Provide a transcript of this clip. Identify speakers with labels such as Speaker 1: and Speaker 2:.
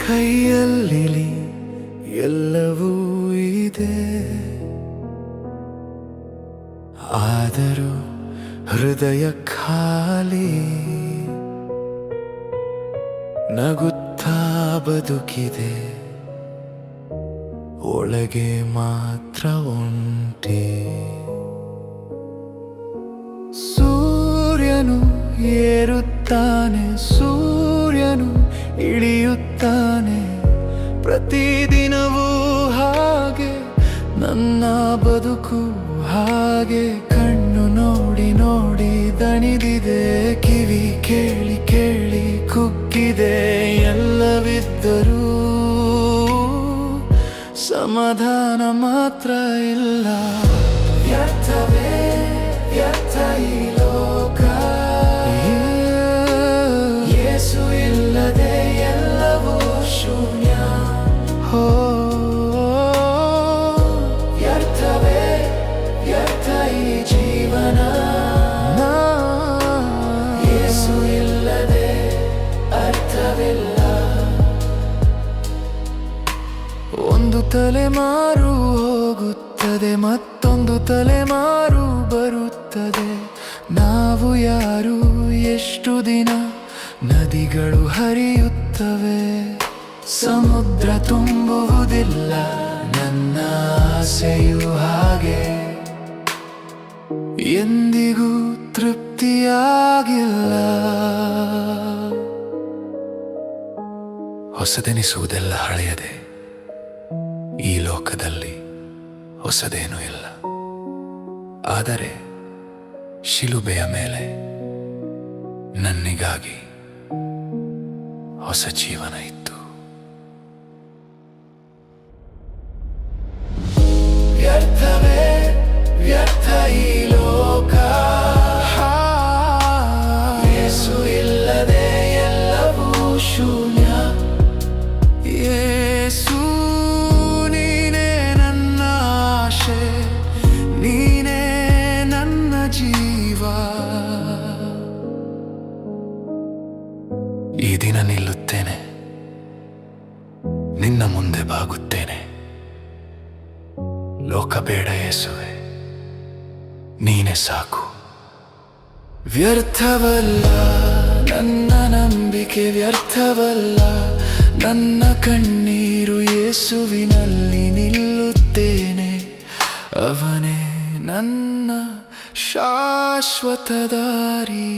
Speaker 1: ಕೈಯಲ್ಲಿ ಎಲ್ಲವೂ ಇದೆ ಆದರೂ ಹೃದಯ ಖಾಲಿ. ನಗುತ್ತಾ ಬದುಕಿದೆ. ಒಳಗೆ ಮಾತ್ರ ಉಂಟೆ. ಸೂರ್ಯನು ಏರುತ್ತಾನೆ, ಸೂರ್ಯನು ಇಳಿಯುತ್ತಾನೆ. ಪ್ರತಿದಿನವೂ ಹಾಗೆ ನನ್ನ ಬದುಕು ಹಾಗೆ ಕಣ್ಣು ನೋಡಿ ನೋಡಿ ದಣಿದಿದೆ ಕಿವಿ ಕೇಳಿ ಕೇಳಿ ಕುಕ್ಕಿದೆ ಎಲ್ಲವಿದ್ದರೂ. ಸಮಾಧಾನ ಮಾತ್ರ ಇಲ್ಲ. ಒಂದು ತಲೆಮಾರು ಹೋಗುತ್ತದೆ, ಮತ್ತೊಂದು ತಲೆಮಾರು ಬರುತ್ತದೆ. ನಾವು ಯಾರು, ಎಷ್ಟು ದಿನ ನದಿಗಳು ಹರಿಯುತ್ತವೆ? ಸಮುದ್ರ ತುಂಬುವುದಿಲ್ಲ, ನನ್ನ ಆಸೆಯು ಹಾಗೆ. ಎಂದಿಗೂ ತೃಪ್ತಿಯಾಗಿಲ್ಲ. ಹೊಸದೆನಿಸುವುದೆಲ್ಲ ಹಳೆಯದೇ. ಈ ಲೋಕದಲ್ಲಿ ಹೊಸದೇನೂ ಇಲ್ಲ. ಆದರೆ ಶಿಲುಬೆಯ ಮೇಲೆ ನನ್ನಿಗಾಗಿ ಹೊಸ ಜೀವನ ಇತ್ತು. ನೀನೇ ನನ್ನ ಜೀವ. ಈ ದಿನ ನಿಲ್ಲುತ್ತೇನೆ, ನಿನ್ನ ಮುಂದೆ ಬಾಗುತ್ತೇನೆ. ಲೋಕ ಬೇಡ ನೀನೆ ಸಾಕು. ವ್ಯರ್ಥವಲ್ಲ ನನ್ನ ನಂಬಿಕೆ, ವ್ಯರ್ಥವಲ್ಲ ನನ್ನ ಕಣ್ಣೀರು ಯೇಸುವಿನಲ್ಲಿ ನಿಲ್ಲುತ್ತೇನೆ. ಅವನೇ ನನ್ನ ಶಾಶ್ವತ ದಾರಿ.